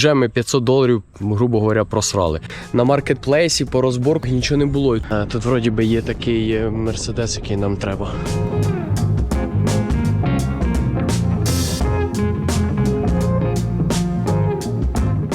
вже ми 500 доларів, грубо говоря, просрали. На маркетплейсі по розборку нічого не було. Е, Тут вроді би є такий е, мерседес, який нам треба.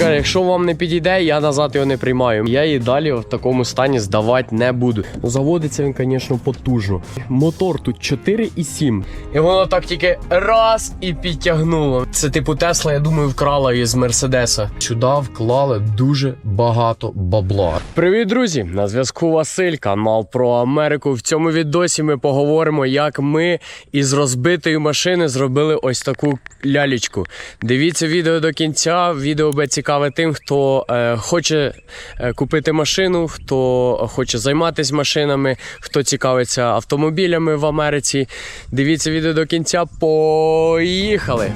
Каже, якщо вам не підійде, я назад його не приймаю. Я її далі в такому стані здавати не буду. Ну, Заводиться він, звісно, потужно. Мотор тут 4,7. І воно так тільки раз і підтягнуло. Це типу Тесла, я думаю, вкрала із Мерседеса. Сюди вклали дуже багато бабла. Привіт, друзі! На зв'язку Василь, канал про Америку. В цьому відосі ми поговоримо, як ми із розбитої машини зробили ось таку лялечку. Дивіться відео до кінця. Відео буде цікаве тим, хто е, хоче е, купити машину, хто хоче займатися машинами, хто цікавиться автомобілями в Америці. Дивіться відео до кінця. Поїхали!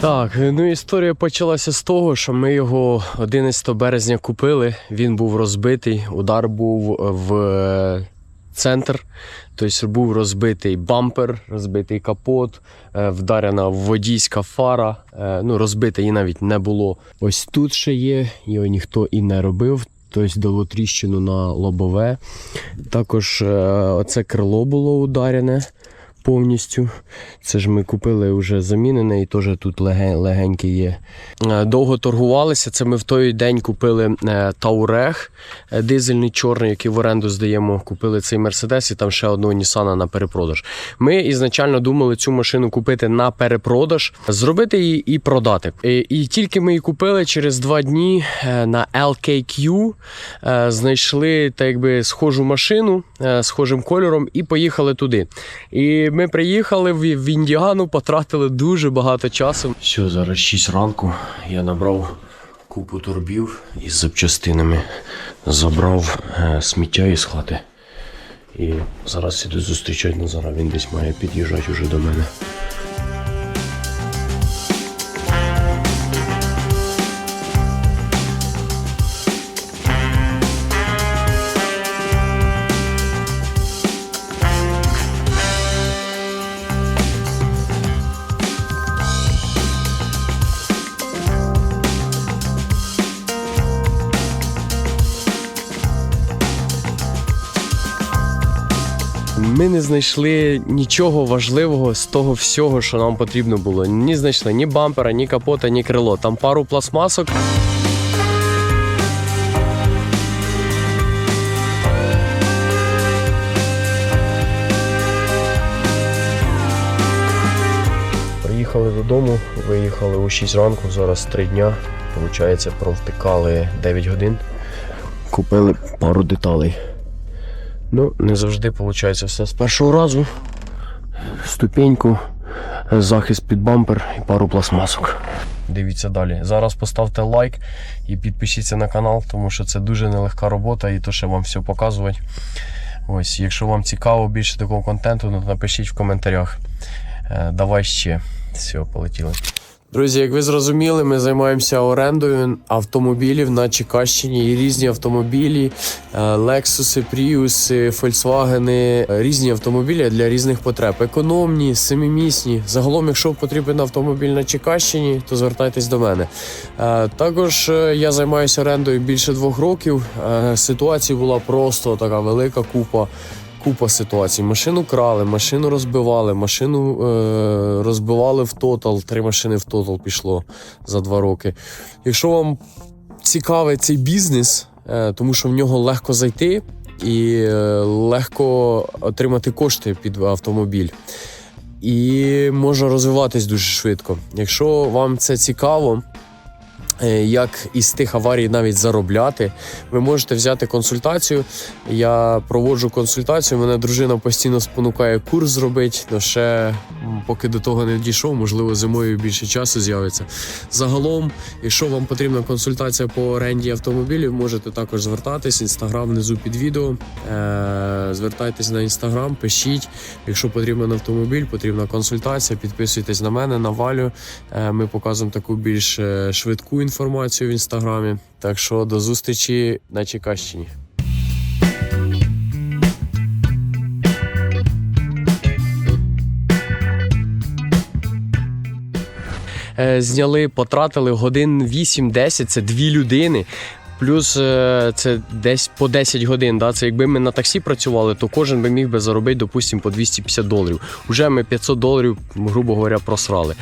Так, ну історія почалася з того, що ми його 11 березня купили. Він був розбитий, удар був в центр. Тобто був розбитий бампер, розбитий капот, е, вдарена водійська фара. Е, Ну, розбита її навіть не було. Ось тут ще є, його ніхто і не робив. Тобто дало тріщину на лобове. Також е, оце крило було ударене повністю. Це ж ми купили вже замінене і теж тут легеньке є. Е, Довго торгувалися. Це ми в той день купили е, Таурех, е, дизельний чорний, який в оренду здаємо. Купили цей Мерседес і там ще одного Нісана на перепродаж. Ми ізначально думали цю машину купити на перепродаж, зробити її і продати. І, тільки ми її купили через два дні на LKQ, знайшли так якби схожу машину схожим кольором і поїхали туди. І ми приїхали в, Індіану, потратили дуже багато часу. Все, зараз 6 ранку. Я набрав купу турбів із запчастинами, забрав е, сміття із хати. І зараз іду зустрічати Назара. Він десь має під'їжджати вже до мене. Ми не знайшли нічого важливого з того всього, що нам потрібно було. Ні знайшли ні бампера, ні капота, ні крило. Там пару пластмасок. Приїхали додому, виїхали у 6 ранку, зараз 3 дня. Получається, провтикали 9 годин. Купили пару деталей. Ну, не завжди виходить все з першого разу. Ступеньку, захист під бампер і пару пластмасок. Дивіться далі. Зараз поставте лайк і підпишіться на канал, тому що це дуже нелегка робота і то ще вам все показувати. Ось, якщо вам цікаво більше такого контенту, то напишіть в коментарях. Е, Давай ще. Все, полетіли. Друзі, як ви зрозуміли, ми займаємося орендою автомобілів на Чекащині. І різні автомобілі, Prius, Volkswagen, е, різні автомобілі для різних потреб. Економні, семимісні. Загалом, якщо потрібен автомобіль на Чекащині, то звертайтесь до мене. Е, Також е, я займаюся орендою більше двох років. Е, Ситуація була просто така велика купа. Купа ситуацій. Машину крали, машину розбивали, машину е, розбивали в тотал. Три машини в тотал пішло за два роки. Якщо вам цікавий цей бізнес, е, тому що в нього легко зайти і е, легко отримати кошти під автомобіль. І можна розвиватись дуже швидко. Якщо вам це цікаво, як із тих аварій навіть заробляти, ви можете взяти консультацію. Я проводжу консультацію. Мене дружина постійно спонукає курс зробити, але ще поки до того не дійшов, можливо, зимою більше часу з'явиться. Загалом, якщо вам потрібна консультація по оренді автомобілів, можете також звертатись. Інстаграм внизу під відео. Е, Звертайтесь на інстаграм, пишіть. Якщо потрібен автомобіль, потрібна консультація, підписуйтесь на мене, на Валю. Е, Ми показуємо таку більш е, швидку інформацію в інстаграмі. Так що до зустрічі на Чекащині. е, зняли, потратили годин 8-10, це дві людини. Плюс е, це десь по 10 годин. Да? Це якби ми на таксі працювали, то кожен би міг би заробити, допустимо, по 250 доларів. Уже ми 500 доларів, грубо говоря, просрали.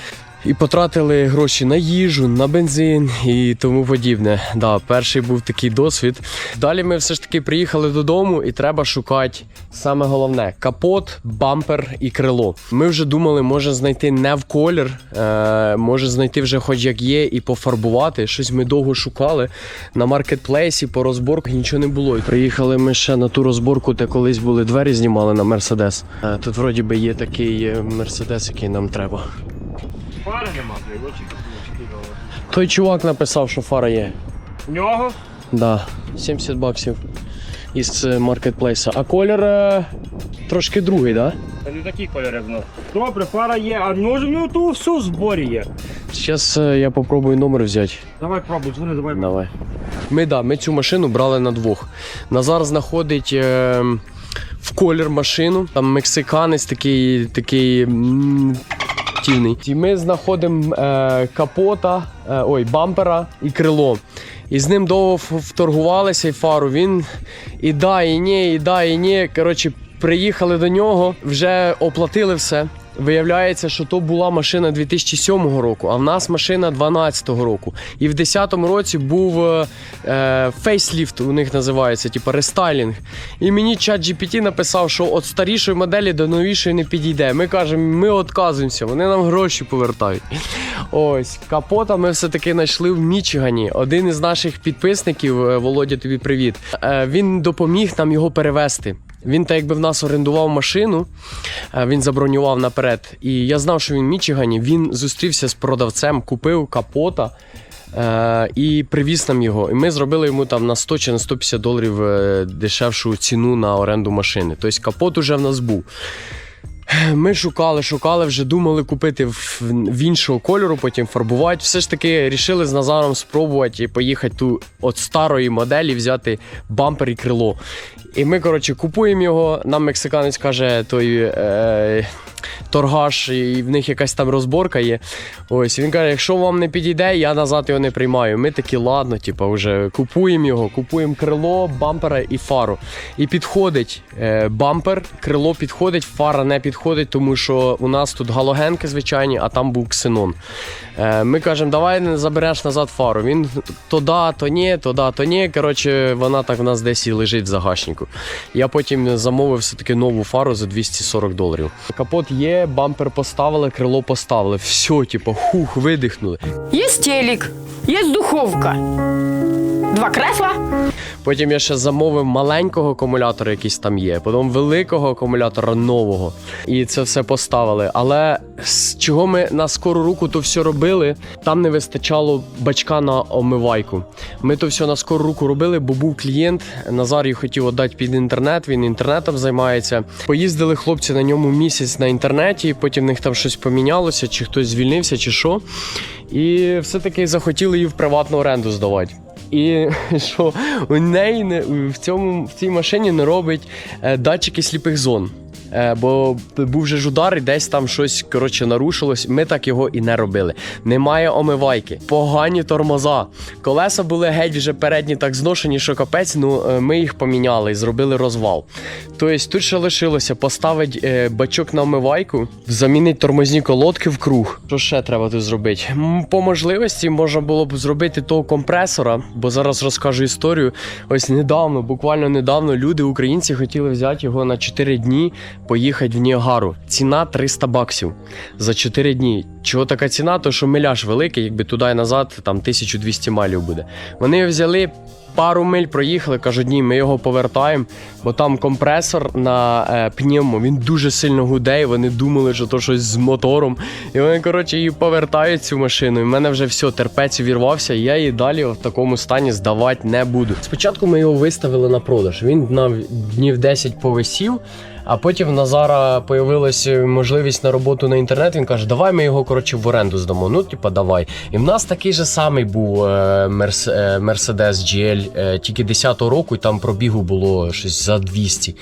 І потратили гроші на їжу, на бензин і тому подібне. Да, перший був такий досвід. Далі ми все ж таки приїхали додому, і треба шукати саме головне капот, бампер і крило. Ми вже думали, може знайти не в колір, е, може знайти вже хоч як є, і пофарбувати. Щось ми довго шукали на маркетплейсі, по розборках нічого не було. Приїхали ми ще на ту розборку, де колись були двері знімали на Мерседес. Тут вроді би є такий Мерседес, який нам треба. Фари нема, блядь, Той чувак написав, що фара є. У нього? Да, 70 баксів із е, маркетплейса. А колір е, трошки другий, да? Це не такий кольор, як в нас. Добре, фара є, а ну то все в зборі є. Зараз я попробую номер взяти. Давай пробуй, дзвони, давай. Давай. Ми, да, ми цю машину брали на двох. Назар знаходить е, в колір машину. Там мексиканець такий, такий. м, Тівний. І ми знаходимо е, капота, е, ой, бампера і крило. І з ним довго вторгувалися і фару. Він і да, і ні, і да, і ні. Коротше, приїхали до нього, вже оплатили все. Виявляється, що то була машина 2007 року, а в нас машина 2012 року. І в 2010 році був е, е, фейсліфт, у них називається, типу рестайлінг. І мені чат GPT написав, що від старішої моделі до новішої не підійде. Ми кажемо, ми відказуємося, вони нам гроші повертають. Ось капота ми все-таки знайшли в Мічигані. Один із наших підписників, е, Володя, тобі привіт. е, Він допоміг нам його перевезти. Він так якби в нас орендував машину, е, він забронював наперед. І я знав, що він в Мічигані. Він зустрівся з продавцем, купив капота. Е, і привіз нам його. І ми зробили йому там на 100 чи на 150 доларів е, дешевшу ціну на оренду машини. Тобто капот уже в нас був. Ми шукали, шукали, вже думали купити в, іншого кольору, потім фарбувати. Все ж таки рішили з Назаром спробувати і поїхати ту от старої моделі взяти бампер і крило. І ми, коротше, купуємо його. Нам мексиканець каже, той е, торгаш, і в них якась там розборка є. Ось він каже: якщо вам не підійде, я назад його не приймаю. Ми такі, ладно, типу, вже купуємо його, купуємо крило, бампера і фару. І підходить е, бампер, крило підходить, фара не підходить, тому що у нас тут галогенки звичайні, а там був ксенон. Е, ми кажемо, давай не забереш назад фару. Він то да, то ні, то да, то ні. Коротше, вона так в нас десь і лежить в загашнику. Я потім замовив все-таки нову фару за 240 доларів. Капот є, бампер поставили, крило поставили. Все, типу, хух, видихнули. Є стелік, є духовка, два кресла, Потім я ще замовив маленького акумулятора, якийсь там є, потім великого акумулятора нового. І це все поставили. Але з чого ми на скору руку то все робили, там не вистачало бачка на омивайку. Ми то все на скору руку робили, бо був клієнт. Назар їх хотів віддати під інтернет, він інтернетом займається. Поїздили хлопці на ньому місяць на інтернеті, потім в них там щось помінялося, чи хтось звільнився, чи що. І все-таки захотіли її в приватну оренду здавати. І що у неї не в цьому в цій машині не робить е, датчики сліпих зон. Е, бо був же ж удар, і десь там щось коротше нарушилось. Ми так його і не робили. Немає омивайки, погані тормоза. Колеса були геть вже передні так зношені, що капець. Ну е, ми їх поміняли і зробили розвал. Тобто тут ще лишилося поставити е, бачок на омивайку, замінити тормозні колодки в круг. Що ще треба тут зробити? По можливості можна було б зробити того компресора, бо зараз розкажу історію. Ось недавно, буквально недавно, люди, українці, хотіли взяти його на 4 дні, поїхати в Ніагару. Ціна 300 баксів за 4 дні. Чого така ціна? То що миляж великий, якби туди і назад там 1200 майлів буде. Вони взяли. Пару миль проїхали, кажуть, ні, ми його повертаємо, бо там компресор на е, пневмо, він дуже сильно гуде, і вони думали, що то щось з мотором. І вони, коротше, її повертають цю машину. І в мене вже все, терпець увірвався, і я її далі в такому стані здавати не буду. Спочатку ми його виставили на продаж. Він днів 10 повисів. А потім в Назара появилась можливість на роботу на інтернет. Він каже, давай ми його коротше в оренду здамо. Ну, типа, давай. І в нас такий же самий був е, Мерс, е, Mercedes GL, е, тільки 10-го року, і там пробігу було щось за 200.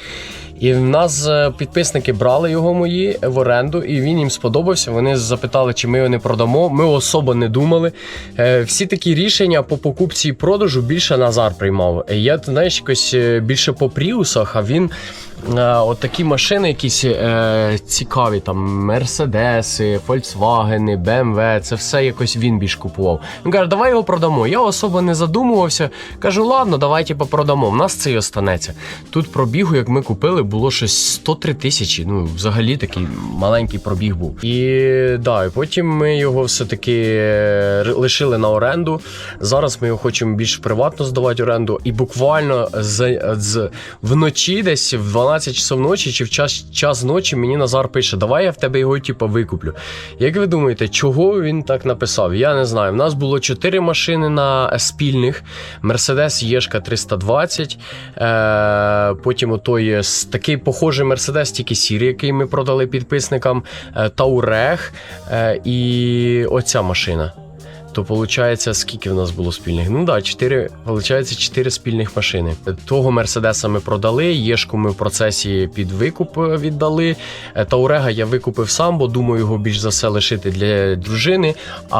І в нас е, підписники брали його мої в оренду, і він їм сподобався. Вони запитали, чи ми його не продамо. Ми особо не думали. Е, Всі такі рішення по покупці і продажу більше Назар приймав. Е, Я, знаєш, якось е, більше по пріусах, а він. Е, От такі машини якісь е, цікаві, там Мерседеси, Фольксвагени, БМВ, це все якось він більш купував. Він каже, давай його продамо. Я особо не задумувався. Кажу, ладно, давай типу, продамо. В нас це й останеться. Тут пробігу, як ми купили, було щось 103 тисячі. Ну, взагалі такий маленький пробіг був. І да, і потім ми його все-таки е, лишили на оренду. Зараз ми його хочемо більш приватно здавати оренду. І буквально з, з вночі, десь в 12 часов ночі чи в час, час ночі мені Назар пише: Давай я в тебе його типу, викуплю. Як ви думаєте, чого він так написав? Я не знаю. У нас було 4 машини на спільних: Mercedes Єшка 320. Е, потім отой такий похожий Mercedes, тільки сірий, який ми продали підписникам. Е, Таурег е, і оця машина. То виходить, скільки в нас було спільних? Ну так, 4, виходить, 4 спільних машини. Того Мерседеса ми продали, Єшку ми в процесі під викуп е, віддали. Е, Таурега я викупив сам, бо думаю його більш за все лишити для дружини, а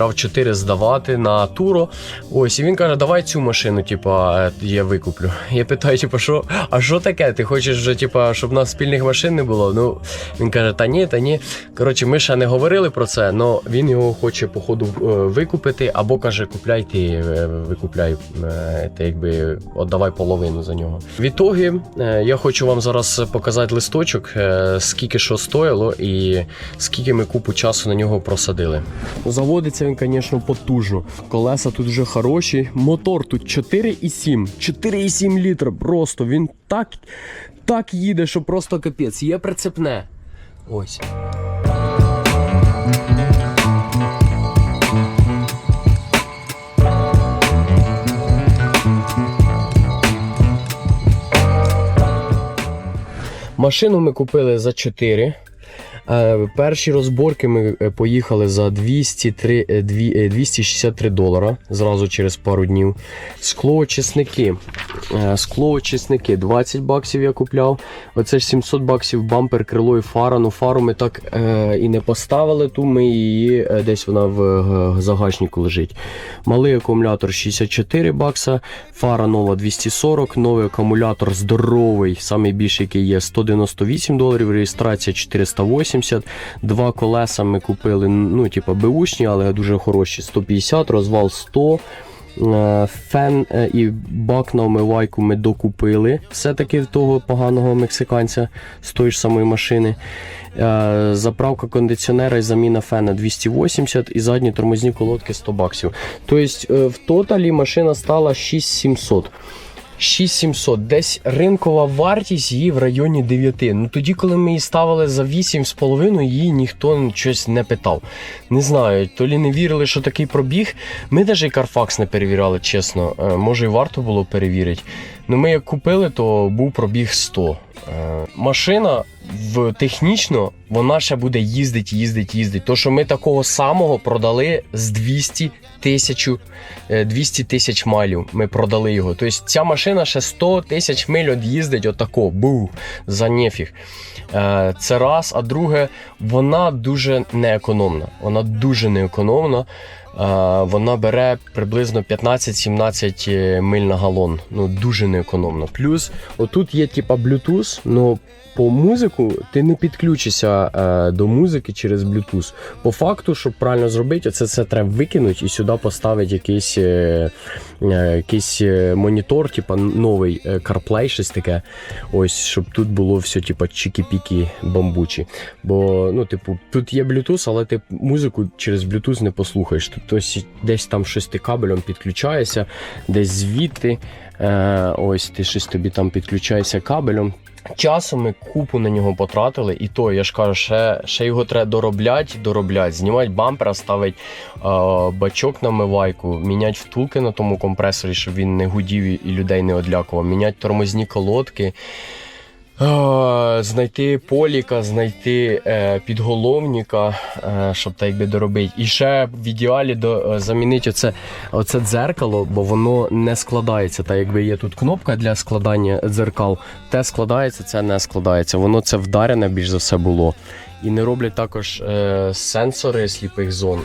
rav 4 здавати на туро. Ось, і він каже, давай цю машину, типа, я викуплю. Я питаю, типа, що, а що таке? Ти хочеш, вже, типа, щоб у нас спільних машин не було? Ну, він каже, та ні, та ні. Коротше, ми ще не говорили про це, але він його хоче, походу, е, викупити, або каже, купляй ти, е, викупляй, е, ти якби віддавай половину за нього. В ітогі, е, я хочу вам зараз показати листочок, скільки що стоїло і скільки ми купу часу на нього просадили. Заводиться він, звісно, потужно. Колеса тут вже хороші. Мотор тут 4,7. 4,7 літра. Просто він так, так їде, що просто капець. Є прицепне. Ось. Машину ми купили за 4. Е, Перші розборки ми е, поїхали за 203, е, дві- е, 263 долара зразу через пару днів. Склоочисники. Склоочисники 20 баксів я купляв. Оце ж 700 баксів бампер, крило і фара. Ну фару ми так і не поставили, ту ми її десь вона в загашнику лежить. Малий акумулятор 64 бакса, фара нова 240, новий акумулятор здоровий, самий більший, який є 198 доларів, реєстрація 480. Два колеса ми купили, ну, типу, беушні, але дуже хороші. 150, розвал 100. Е, Фен е, і бак на омивайку ми докупили все-таки того поганого мексиканця з тої ж самої машини. Е, Заправка кондиціонера і заміна фена 280 і задні тормозні колодки 100 баксів. Тобто в тоталі машина стала 6700. 6700, десь ринкова вартість її в районі 9. Ну тоді, коли ми її ставили за 8,5, її ніхто щось не питав. Не знаю, то лі не вірили, що такий пробіг. Ми навіть Carfax не перевіряли, чесно. Е, Може, і варто було перевірити. Ну, ми як купили, то був пробіг 100. Е, Машина в технічно вона ще буде їздить, їздить, їздить. То, що ми такого самого продали з 200 тисяч 200 тисяч майлів. Ми продали його. Тобто ця машина ще 100 тисяч миль от їздить отако, бу, за нефіг. Е, Це раз, а друге, вона дуже неекономна. Вона дуже неекономна. Е, Вона бере приблизно 15-17 миль на галон. Ну, дуже неекономно. Плюс, отут є типа Bluetooth, але по музику ти не підключишся е, до музики через Bluetooth. По факту, щоб правильно зробити, це, це треба викинути і сюди поставити якийсь, е, е, якийсь е, монітор, типа новий е, CarPlay, щось таке. Ось, щоб тут було все, типа чікі-пікі бамбучі. Бо, ну, типу, тут є Bluetooth, але ти музику через Bluetooth не послухаєш. Тобто десь там щось кабелем підключаєшся, десь звідти. Е, ось ти щось тобі там підключаєшся кабелем. Часом ми купу на нього потратили, і то я ж кажу, ще, ще його треба доробляти, доробляти, знімати бампера, ставити е, бачок на мивайку, міняти втулки на тому компресорі, щоб він не гудів і людей не одлякував, міняти тормозні колодки. Знайти поліка, знайти е, підголовника, е, щоб так якби доробити. І ще в ідеалі до, е, замінити оце, оце дзеркало, бо воно не складається. Так якби є тут кнопка для складання дзеркал, те складається, це не складається. Воно це вдарене більш за все було. І не роблять також е, сенсори сліпих зон.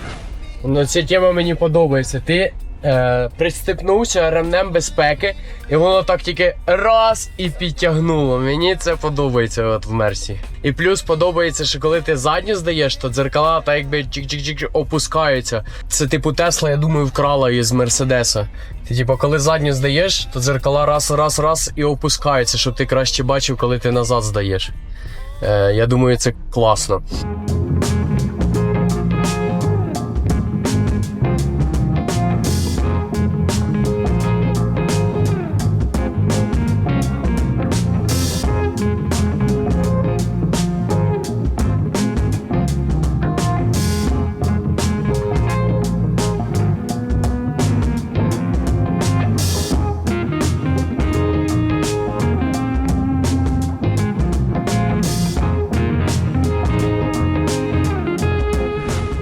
Ну, ця тема мені подобається. Ти е, пристепнувся ремнем безпеки, і воно так тільки раз і підтягнуло. Мені це подобається от в Мерсі. І плюс подобається, що коли ти задню здаєш, то дзеркала так якби чик-чик-чик опускаються. Це типу Тесла, я думаю, вкрала із Мерседеса. Ти, типу, коли задню здаєш, то дзеркала раз, раз, раз і опускаються, щоб ти краще бачив, коли ти назад здаєш. Е, я думаю, це класно.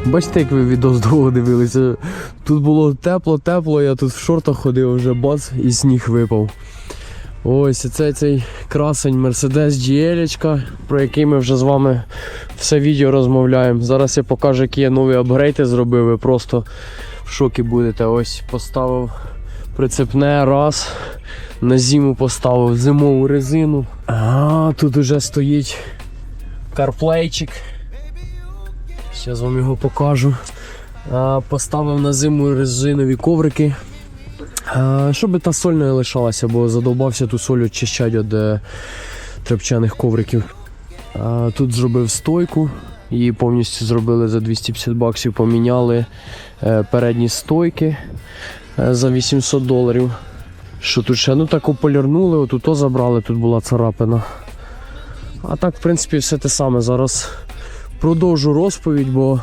Бачите, як ви відос довго дивилися. Тут було тепло, тепло, я тут в шортах ходив, вже бац, і сніг випав. Ось це цей красень Mercedes GL, про який ми вже з вами все відео розмовляємо. Зараз я покажу, які я нові апгрейди зробив. Ви просто в шокі будете. Ось поставив прицепне раз. На зиму поставив зимову резину. А тут уже стоїть карплейчик. Зараз вам його покажу. Поставив на зиму резинові коврики. Щоб та соль не лишалася, бо задовбався ту соль очищати від е, тряпчаних ковриків. Тут зробив стойку. Її повністю зробили за 250 баксів, поміняли е, передні стойки е, за 800 доларів. Що тут ще? Ну так ополірнули, отут то забрали, тут була царапина. А так, в принципі, все те саме. Зараз продовжу розповідь, бо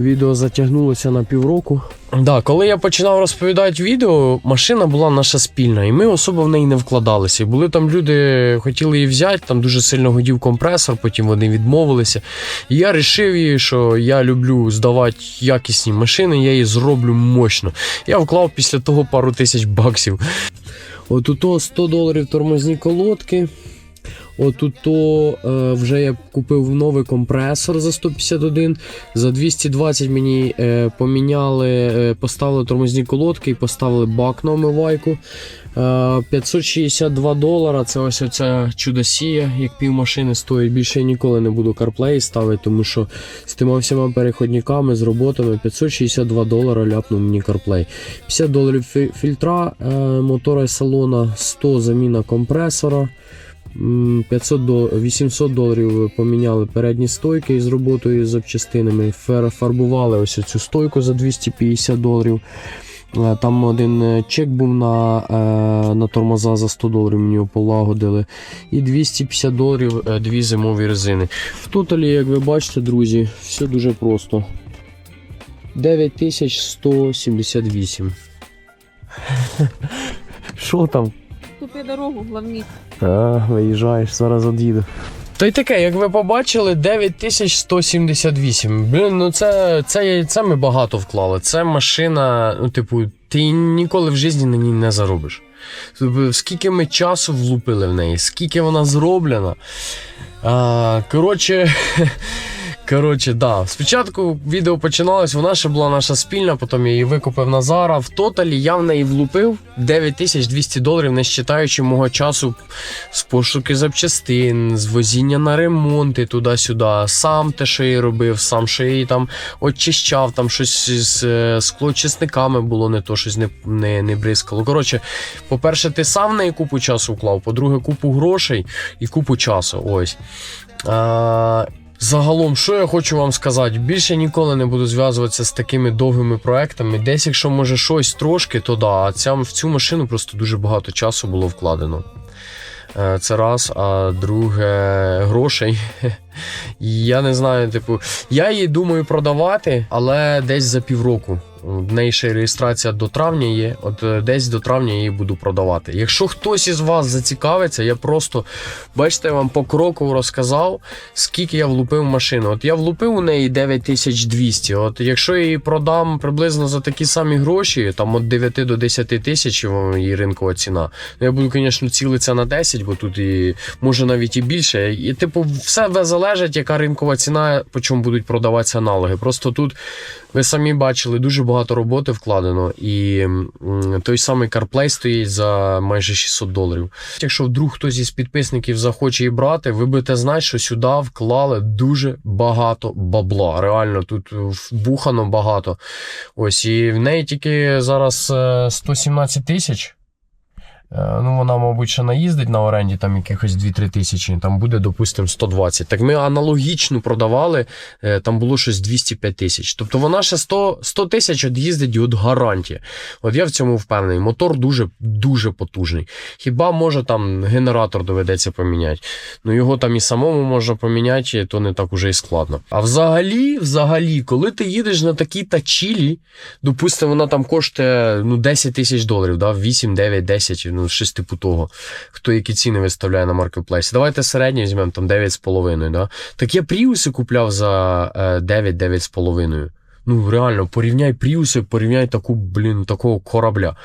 відео затягнулося на півроку. Да, коли я починав розповідати відео, машина була наша спільна, і ми особо в неї не вкладалися. І були там люди, хотіли її взяти, там дуже сильно годів компресор, потім вони відмовилися. І я вирішив її, що я люблю здавати якісні машини, я її зроблю мощно. Я вклав після того пару тисяч баксів. От 100 доларів тормозні колодки. Отут то е, вже я купив новий компресор за 151. За 220 мені е, поміняли, е, поставили тормозні колодки і поставили бак на омивайку. Е, 562 долара. Це ось оця чудосія, як пів машини стоїть. Більше я ніколи не буду CarPlay ставити, тому що з тими всіма переходниками, з роботами 562 долара ляпнув мені CarPlay. 50 доларів фільтра, е, мотора і салона, 100 заміна компресора. М, 500 до 800 доларів поміняли передні стойки із роботою з запчастинами. Фарбували ось цю стойку за 250 доларів. Е, Там один е, чек був на, е, на тормоза за 100 доларів, мені його полагодили. І 250 доларів дві зимові резини. В тоталі, як ви бачите, друзі, все дуже просто. 9178. Що там? Тупи дорогу, головні. А, виїжджаєш, зараз од'їду. Та й таке, як ви побачили, 9178. Блін, ну це, це, це ми багато вклали. Це машина, ну, типу, ти ніколи в житті на ній не заробиш. Тобто, скільки ми часу влупили в неї, скільки вона зроблена. А, коротше. Коротше, да. Спочатку відео починалось, вона ще була наша спільна, потім я її викупив на Зара. В тоталі я в неї влупив 9200 доларів, не считаючи мого часу з пошуки запчастин, з возіння на ремонти туди-сюди. Сам те, що я робив, сам що її там очищав, там щось з е, склочисниками було не то, щось не, не, не бризкало. Коротше, по-перше, ти сам в неї купу часу вклав, по-друге, купу грошей і купу часу. Ось. А, Загалом, що я хочу вам сказати, більше ніколи не буду зв'язуватися з такими довгими проектами. Десь, якщо може щось трошки, то да. А ця, в цю машину просто дуже багато часу було вкладено. Е, Це раз, а друге грошей. Я не знаю, типу, я її думаю продавати, але десь за півроку. В неї ще реєстрація до травня є. От е, десь до травня її буду продавати. Якщо хтось із вас зацікавиться, я просто бачите, вам по кроку розказав, скільки я влупив машину. От я влупив у неї 9200. От якщо я її продам приблизно за такі самі гроші, там від 9 до 10 тисяч е, її ринкова ціна. Ну, я буду, звісно, цілитися на 10, бо тут і може навіть і більше. І, типу, все залежить, яка ринкова ціна, по чому будуть продаватися аналоги. Просто тут ви самі бачили, дуже багато роботи вкладено, і той самий CarPlay стоїть за майже 600 доларів. Якщо вдруг хтось із підписників захоче і брати, ви будете знати, що сюди вклали дуже багато бабла. Реально, тут вбухано багато. Ось, і в неї тільки зараз е, 117 тисяч. Е, Ну, вона, мабуть, ще наїздить на оренді там якихось 2-3 тисячі, там буде, допустимо, 120. Так ми аналогічно продавали, е, там було щось 205 тисяч. Тобто вона ще 100 100 тисяч їздить і от гарантія. От я в цьому впевнений. Мотор дуже дуже потужний. Хіба може там генератор доведеться поміняти? Ну його там і самому можна поміняти, то не так уже і складно. А взагалі, взагалі, коли ти їдеш на такій тачілі, допустимо, вона там коштує ну, 10 тисяч доларів, да? 8, 9, 10, ну щось типу того. Хто які ціни виставляє на маркетплейсі. Давайте середній візьмемо там 9,5. Да? Так я пріуси купляв за е, 9, 9,5. Ну, реально, порівняй пріуси, порівняй таку, блін, такого корабля.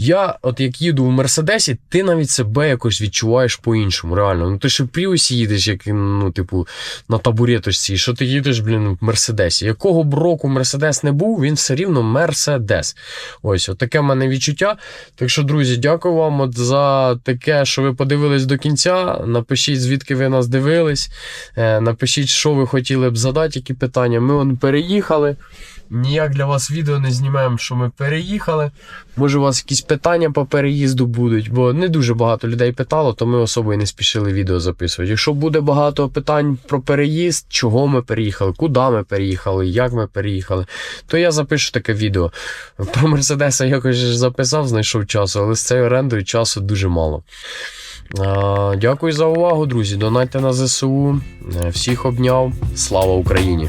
Я, от як їду в Мерседесі, ти навіть себе якось відчуваєш по-іншому. Реально. Ну ти ж в Пріусі їдеш, як ну, типу, на табуреточці, що ти їдеш, блін, в Мерседесі. Якого б року Мерседес не був, він все рівно Мерседес. Ось, от таке в мене відчуття. Так що, друзі, дякую вам от за таке, що ви подивились до кінця. Напишіть, звідки ви нас дивились. Е, напишіть, що ви хотіли б задати, які питання. Ми он переїхали. Ніяк для вас відео не знімаємо, що ми переїхали. Може, у вас якісь питання по переїзду будуть, бо не дуже багато людей питало, то ми особо і не спішили відео записувати. Якщо буде багато питань про переїзд, чого ми переїхали, куди ми переїхали, як ми переїхали, то я запишу таке відео. Про Мерседеса якось записав, знайшов часу, але з цією орендою часу дуже мало. Дякую за увагу, друзі. Донайте на ЗСУ. Всіх обняв. Слава Україні!